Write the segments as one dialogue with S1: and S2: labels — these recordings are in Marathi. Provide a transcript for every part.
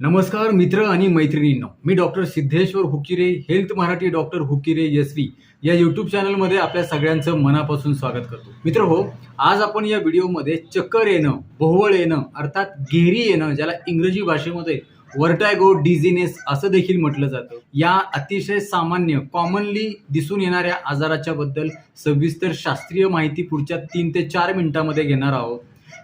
S1: नमस्कार मित्र आणि मैत्रिणींनो मी doctor Siddheshwar Hukire health Marathi doctor Hukire Yashvi या यूट्यूब चॅनलमध्ये आपल्या सगळ्यांचं मनापासून स्वागत करतो. मित्र हो आज आपण या व्हिडिओमध्ये चक्कर येणं भोवळ येणं अर्थात घेरी येणं ज्याला इंग्रजी भाषेमध्ये वर्टायगो डिझिनेस असं देखील म्हटलं जातं या अतिशय सामान्य कॉमनली दिसून येणाऱ्या आजाराच्या बद्दल सविस्तर शास्त्रीय माहिती पुढच्या तीन ते चार मिनिटांमध्ये घेणार आहोत.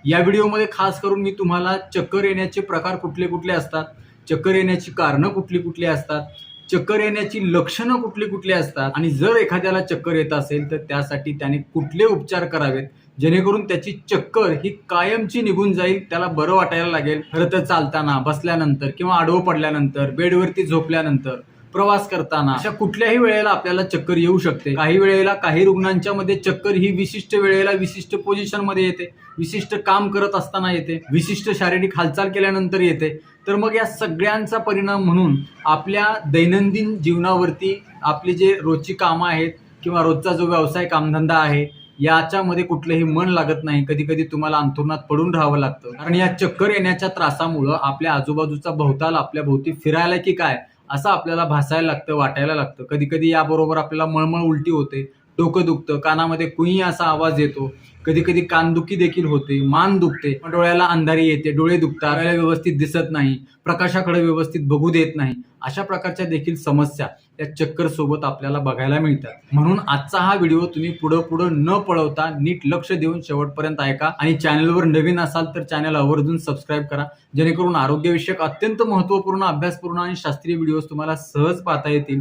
S1: या व्हिडिओमध्ये खास करून मी तुम्हाला चक्कर येण्याचे प्रकार कुठले कुठले असतात चक्कर येण्याची कारणं कुठली कुठली असतात चक्कर येण्याची लक्षणं कुठली कुठली असतात आणि जर एखाद्याला चक्कर येत असेल तर त्यासाठी त्याने कुठले उपचार करावेत जेणेकरून त्याची चक्कर ही कायमची निघून जाईल त्याला बरं वाटायला लागेल. खरं तर चालताना बसल्यानंतर किंवा आडवं पडल्यानंतर बेडवरती झोपल्यानंतर प्रवास करताना अशा कुठल्याही वेळेला आपल्याला चक्कर येऊ शकते. काही वेळेला काही रुग्णांच्या मध्ये चक्कर ही विशिष्ट वेळेला विशिष्ट पोझिशनमध्ये येते. विशिष्ट काम करत असताना येते. विशिष्ट शारीरिक हालचाल केल्यानंतर येते. तर मग या सगळ्यांचा परिणाम म्हणून आपल्या दैनंदिन जीवनावरती आपली जे रोजची कामं आहेत किंवा रोजचा जो व्यवसाय कामधंदा आहे याच्यामध्ये कुठलंही मन लागत नाही. कधी कधी तुम्हाला अंथरुणात पडून राहावं लागतं. कारण या चक्कर येण्याच्या त्रासामुळं आपल्या आजूबाजूचा भोवताल आपल्या भोवती फिरायला की काय? असं आपल्याला भासायला लागतं वाटायला लागतं. कधी कधी याबरोबर आपल्याला मळमळ उलटी होते डोकं दुखतं कानामध्ये कुई असा आवाज येतो कधी कधी कानदुखी देखील होते मान दुखते डोळ्याला अंधारी येते डोळे दुखतात डोळ्याला व्यवस्थित दिसत नाही प्रकाशाकडे व्यवस्थित बघू देत नाही अशा प्रकारच्या देखील समस्या या चक्कर सोबत आपल्याला बघायला मिळतात. म्हणून आजचा हा व्हिडिओ तुम्ही पुढं पुढं न पळवता नीट लक्ष देऊन शेवटपर्यंत ऐका आणि चॅनलवर नवीन असाल तर चॅनल आवर्जून सबस्क्राईब करा जेणेकरून आरोग्यविषयक अत्यंत महत्त्वपूर्ण अभ्यासपूर्ण आणि शास्त्रीय व्हिडिओज तुम्हाला सहज पाहता येतील.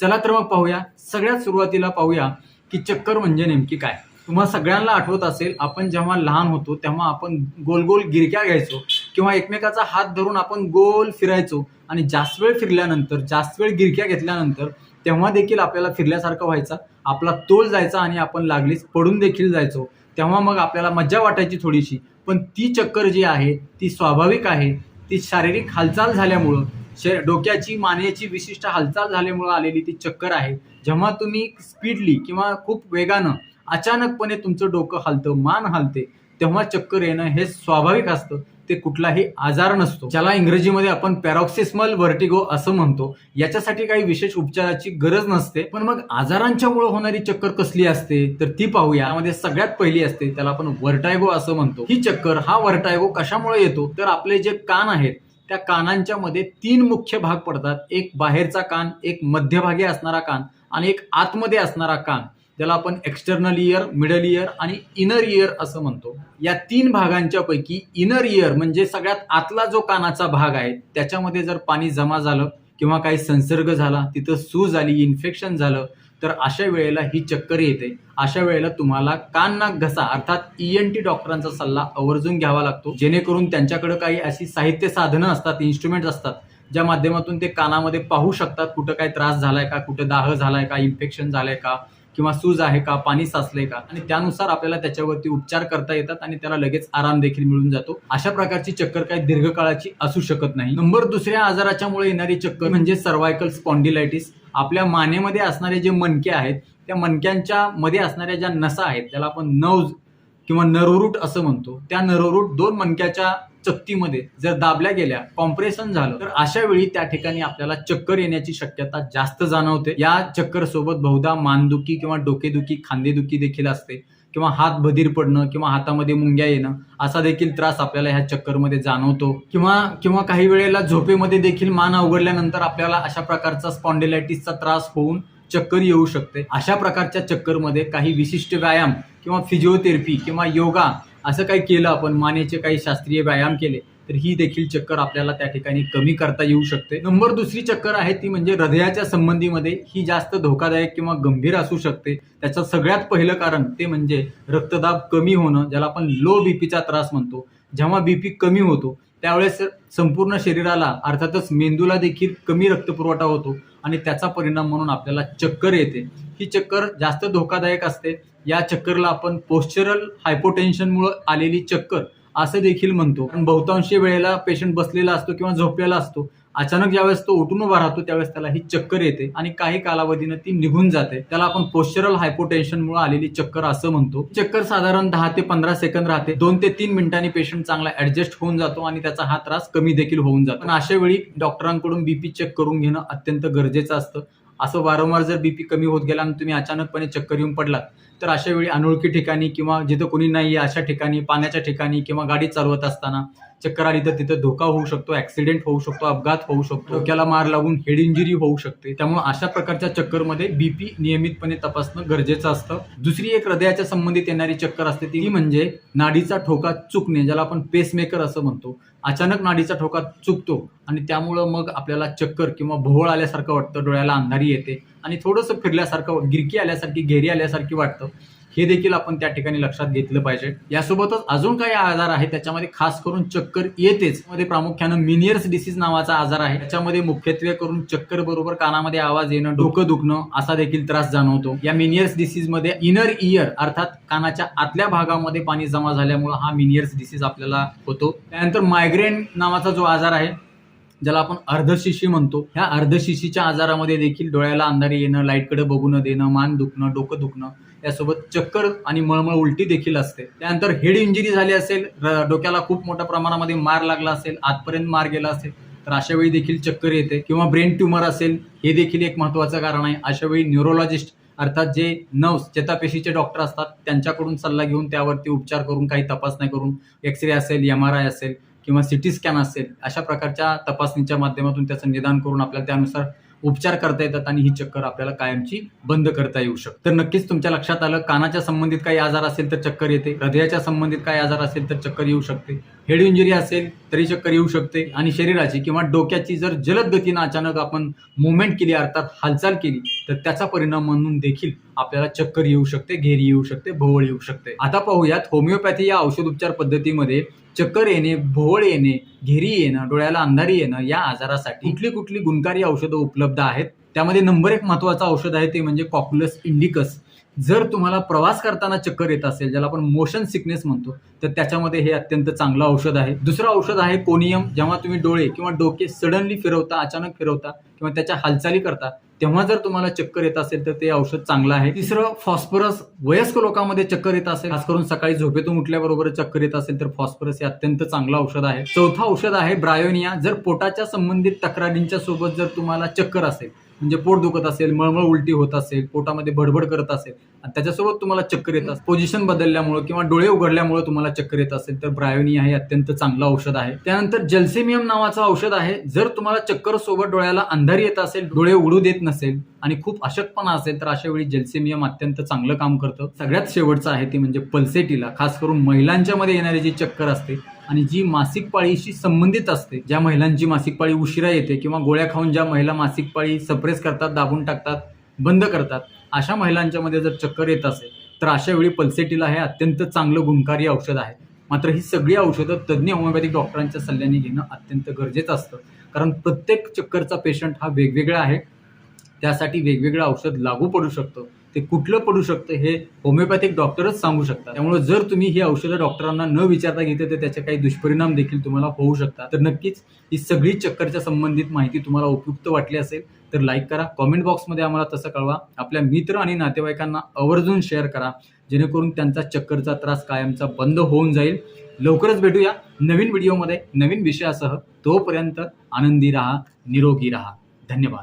S1: चला तर मग पाहूया. सगळ्यात सुरुवातीला पाहूया की चक्कर म्हणजे नेमकी काय. तुम्हाला सगळ्यांना आठवत असेल आपण जेव्हा लहान होतो तेव्हा आपण गोल गोल गिरक्या घ्यायचो किंवा एकमेकाचा हात धरून आपण गोल फिरायचो. आणि जास्त वेळ फिरल्यानंतर जास्त वेळ गिरक्या घेतल्यानंतर तेव्हा देखील आपल्याला फिरल्यासारखं व्हायचा. आपला तोल जायचा आणि आपण लागलीच पडून देखील जायचो. तेव्हा मग आपल्याला मज्जा वाटायची थोडीशी. पण ती चक्कर जी आहे ती स्वाभाविक आहे. ती शारीरिक हालचाल झाल्यामुळं शे डोक्याची मानेची विशिष्ट हालचाल झाल्यामुळं आलेली ती चक्कर आहे. जेव्हा तुम्ही स्पीडली किंवा खूप वेगानं अचानकपणे तुमचं डोकं हलतं मान हलते तेव्हा चक्कर येणं हे स्वाभाविक असतं. ते कुठलाही आजार नसतो. ज्याला इंग्रजीमध्ये आपण पॅरॉक्सिस्मल व्हर्टिगो असं म्हणतो. याच्यासाठी काही विशेष उपचाराची गरज नसते. पण मग आजारांच्या मुळे होणारी चक्कर कसली असते? तर ती पाहूया. यामध्ये सगळ्यात पहिली असते त्याला आपण वर्टायगो असं म्हणतो. ही चक्कर हा वर्टायगो कशामुळे येतो? तर आपले जे कान आहेत त्या कानांच्या मध्ये तीन मुख्य भाग पडतात. एक बाहेरचा कान एक मध्यभागी असणारा कान आणि एक आतमध्ये असणारा कान. ज्याला आपण एक्सटर्नल इयर मिडल इयर आणि इनर इयर असं म्हणतो. या तीन भागांच्या पैकी इनर इयर म्हणजे सगळ्यात आतला जो कानाचा भाग आहे त्याच्यामध्ये जर पाणी जमा झालं किंवा काही संसर्ग झाला तिथं सूज आली इन्फेक्शन झालं तर अशा वेळेला ही चक्कर येते. अशा वेळेला तुम्हाला कान नाक घसा अर्थात ई एन टी डॉक्टरांचा सल्ला आवर्जून घ्यावा लागतो. जेणेकरून त्यांच्याकडे काही अशी साहित्य साधनं असतात इन्स्ट्रुमेंट असतात ज्या माध्यमातून ते कानामध्ये पाहू शकतात कुठं काय त्रास झालाय का कुठं दाह झालाय का इन्फेक्शन झालंय का किंवा सूज आहे का पाणी साचलंय का आणि त्यानुसार आपल्याला त्याच्यावरती उपचार करता येतात आणि त्याला लगेच आराम देखील मिळून जातो. अशा प्रकारची चक्कर काही दीर्घकाळाची असू शकत नाही. नंबर दुसऱ्या आजाराच्या मुळे येणारी चक्कर म्हणजे सर्वायकल स्पॉन्डिलायटिस. आपल्या मानेमध्ये असणारे जे मणके आहेत त्या मणक्यांच्या मध्ये असणाऱ्या ज्या नसा आहेत त्याला आपण नवज किंवा नरोरूट असं म्हणतो. त्या नरोरूट दोन मणक्याच्या चक्तीमध्ये जर दाबल्या गेल्या कॉम्प्रेशन झालं तर अशा वेळी त्या ठिकाणी आपल्याला चक्कर येण्याची शक्यता जास्त जाणवते. या चक्कर सोबत बहुधा मानदुखी किंवा डोकेदुखी खांदेदुखी देखील असते किंवा हात बधीर पडणं किंवा हातामध्ये मुंग्या येणं असा देखील त्रास आपल्याला ह्या चक्करमध्ये जाणवतो. किंवा किंवा काही वेळेला झोपेमध्ये देखील मान अवघडल्यानंतर आपल्याला अशा प्रकारचा स्पॉन्डिलायटिसचा त्रास होऊन चक्कर येऊ शकते. अशा प्रकारच्या चक्करमध्ये काही विशिष्ट व्यायाम किंवा फिजिओथेरपी किंवा योगा असं काही केलं आपण मानेचे काही शास्त्रीय व्यायाम केले तर ही देखील चक्कर आपल्याला त्या ठिकाणी कमी करता येऊ शकते. नंबर दुसरी चक्कर आहे ती म्हणजे हृदयाच्या संबंधीमध्ये ही जास्त धोकादायक किंवा गंभीर असू शकते. त्याचं सगळ्यात पहिलं कारण ते म्हणजे रक्तदाब कमी होणं ज्याला आपण लो बीपीचा त्रास म्हणतो. जेव्हा बीपी कमी होतो त्यावेळेस संपूर्ण शरीराला अर्थातच मेंदूला देखील कमी रक्तपुरवठा होतो आणि त्याचा परिणाम म्हणून आपल्याला चक्कर येते. ही चक्कर जास्त धोकादायक असते. या चक्करला आपण पोस्चरल हायपोटेन्शनमुळे आलेली चक्कर असं देखील म्हणतो. पण बहुतांशी वेळेला पेशंट बसलेला असतो किंवा झोपलेला असतो. अचानक ज्यावेळेस तो उठून उभा राहतो त्यावेळेस त्याला ही चक्कर येते आणि काही कालावधीनं ती निघून जाते. त्याला आपण पोस्चरल हायपोटेन्शन मुळे आलेली चक्कर असं म्हणतो. चक्कर साधारण दहा ते पंधरा सेकंद राहते. दोन ते तीन मिनिटांनी पेशंट चांगला ऍडजस्ट होऊन जातो आणि त्याचा हा त्रास कमी देखील होऊन जातो. पण अशा वेळी डॉक्टरांकडून बीपी चेक करून घेणं अत्यंत गरजेचं असतं. असं वारंवार जर बीपी कमी होत गेला आणि तुम्ही अचानकपणे चक्कर येऊन पडलात तर अशा वेळी अनोळखी ठिकाणी किंवा जिथं कोणी नाही अशा ठिकाणी पाण्याच्या ठिकाणी किंवा गाडी चालवत असताना चक्कर आली तर तिथं धोका होऊ शकतो ऍक्सिडेंट होऊ शकतो अपघात होऊ शकतो डोक्याला मार लागून हेड इंजुरी होऊ शकते. त्यामुळे अशा प्रकारच्या चक्करमध्ये बीपी नियमितपणे तपासणं गरजेचं असतं. दुसरी एक हृदयाच्या संबंधित येणारी चक्कर असते ती म्हणजे नाडीचा ठोका चुकणे ज्याला आपण पेसमेकर असं म्हणतो. अचानक नाडीचा ठोका चुकतो आणि त्यामुळं मग आपल्याला चक्कर किंवा भोवळ आल्यासारखं वाटतं डोळ्याला अंधारी येते. आणि थोडंसं फिरल्यासारखं गिरकी आल्यासारखी घेरी आल्यासारखी वाटतं. हे देखील आपण त्या ठिकाणी लक्षात घेतलं पाहिजे. यासोबतच अजून काही आजार आहे त्याच्यामध्ये खास करून चक्कर येतेच. मध्ये प्रामुख्यानं मिनियर्स डिसीज नावाचा आजार आहे. त्याच्यामध्ये मुख्यत्वे करून चक्कर बरोबर कानामध्ये आवाज येणं डोकं दुखणं असा देखील त्रास जाणवतो. या मिनियर्स डिसीजमध्ये इनर इयर अर्थात कानाच्या आतल्या भागामध्ये पाणी जमा झाल्यामुळे हा मिनियर्स डिसीज आपल्याला होतो. त्यानंतर मायग्रेन नावाचा जो आजार आहे ज्याला आपण अर्धशिशी म्हणतो. ह्या अर्धशिशीच्या आजारामध्ये देखील डोळ्याला अंधारी येणं लाईटकडे बघू न देणं मान दुखणं डोकं दुखणं यासोबत चक्कर आणि मळमळ उलटी देखील असते. त्यानंतर हेड इंजुरी झाली असेल डोक्याला खूप मोठ्या प्रमाणामध्ये मार लागला असेल आतपर्यंत मार गेला असेल तर अशा वेळी देखील चक्कर येते. किंवा ब्रेन ट्युमर असेल हे देखील एक महत्वाचं कारण आहे. अशा वेळी न्यूरोलॉजिस्ट अर्थात जे नर्व्स चेतापेशीचे डॉक्टर असतात त्यांच्याकडून सल्ला घेऊन त्यावरती उपचार करून काही तपासण्या करून एक्स रे असेल एम आर आय असेल किंवा सिटी स्कॅन असेल अशा प्रकारच्या तपासणीच्या माध्यमातून त्याचं निदान करून आपल्याला त्यानुसार उपचार करता येतात आणि ही चक्कर आपल्याला कायमची बंद करता येऊ शकते. तर नक्कीच तुमच्या लक्षात आलं कानाच्या संबंधित काही आजार असेल तर चक्कर येते हृदयाच्या संबंधित काही आजार असेल तर चक्कर येऊ शकते हेड इंजुरी असेल तरी चक्कर येऊ शकते आणि शरीराची किंवा डोक्याची जर जलद गतीनं अचानक आपण मुवमेंट केली अर्थात हालचाल केली तर त्याचा परिणाम म्हणून देखील आपल्याला चक्कर येऊ शकते घेरी येऊ शकते भोवळ येऊ शकते. आता पाहूयात होमिओपॅथी या औषध उपचार पद्धतीमध्ये चक्कर येणे भोवळ येणे घेरी येणं डोळ्याला अंधारी येणं या आजारासाठी कुठली कुठली गुणकारी औषधं उपलब्ध आहेत? त्यामध्ये नंबर एक महत्वाचं औषध आहे ते म्हणजे कॉक्युलस इंडिकस. जर तुम्हाला प्रवास करताना चक्कर येत असेल ज्याला आपण मोशन सिकनेस म्हणतो तर त्याच्यामध्ये हे अत्यंत चांगलं औषध आहे. दुसरं औषध आहे कोनियम जेव्हा तुम्ही डोळे किंवा डोके सडनली फिरवता अचानक फिरवता किंवा त्याच्या हालचाली करता. तेव्हा जर तुम्हाला चक्कर येत असेल तर ते औषध चांगलं आहे. तिसरं फॉस्फरस वयस्क लोकांमध्ये चक्कर येत असेल खास करून सकाळी झोपेतून उठल्याबरोबर चक्कर येत असेल तर फॉस्फरस हे अत्यंत चांगलं औषध आहे. चौथं औषध आहे ब्रायोनिया. जर पोटाच्या संबंधित तक्रारींच्या सोबत जर तुम्हाला चक्कर असेल म्हणजे पोट दुखत असेल मळमळ उलटी होत असेल पोटामध्ये बडबड करत असेल आणि त्याच्यासोबत तुम्हाला चक्कर येत असेल पोझिशन बदलल्यामुळे किंवा डोळे उघडल्यामुळे तुम्हाला चक्कर येत असेल तर ब्रायोनिया हे अत्यंत चांगलं औषध आहे. त्यानंतर जलसेमियम नावाचं औषध आहे. जर तुम्हाला चक्कर सोबत डोळ्याला अंधारी येत असेल डोळे उघडू देत नसेल आणि खूप अशक्तपणा असेल तर अशा वेळी जलसेमियम अत्यंत चांगलं काम करतं. सगळ्यात शेवटचं आहे ते म्हणजे पल्सेटीला खास करून महिलांच्या मध्ये येणारी जी चक्कर असते आणि जी मासिक पाळीशी संबंधित असते ज्या महिलांची मासिक पाळी उशिरा येते किंवा गोळ्या खाऊन ज्या महिला मासिक पाळी सप्रेस करतात दाबून टाकतात बंद करतात अशा महिलांच्यामध्ये जर चक्कर येत असेल तर अशा वेळी पल्सेटिला हे अत्यंत चांगलं गुणकारी औषध आहे. मात्र ही सगळी औषधं तज्ज्ञ होमिओपॅथिक डॉक्टरांच्या सल्ल्याने घेणं अत्यंत गरजेचं असतं. कारण प्रत्येक चक्करचा पेशंट हा वेगवेगळा आहे. त्यासाठी वेगवेगळं औषध लागू पडू शकतं. ते कुठलं पडू शकतं हे होमिओपॅथिक डॉक्टरच सांगू शकतात. त्यामुळे जर तुम्ही ही औषधं डॉक्टरांना न विचारता घेते तर त्याचे काही दुष्परिणाम देखील तुम्हाला होऊ शकतात. तर नक्कीच ही सगळी चक्करच्या संबंधित माहिती तुम्हाला उपयुक्त वाटली असेल तर लाईक करा. कॉमेंट बॉक्समध्ये आम्हाला तसं कळवा. आपल्या मित्र आणि नातेवाईकांना आवर्जून शेअर करा जेणेकरून त्यांचा चक्करचा त्रास कायमचा बंद होऊन जाईल. लवकरच भेटूया नवीन व्हिडिओमध्ये नवीन विषयासह. तोपर्यंत आनंदी राहा निरोगी राहा. धन्यवाद.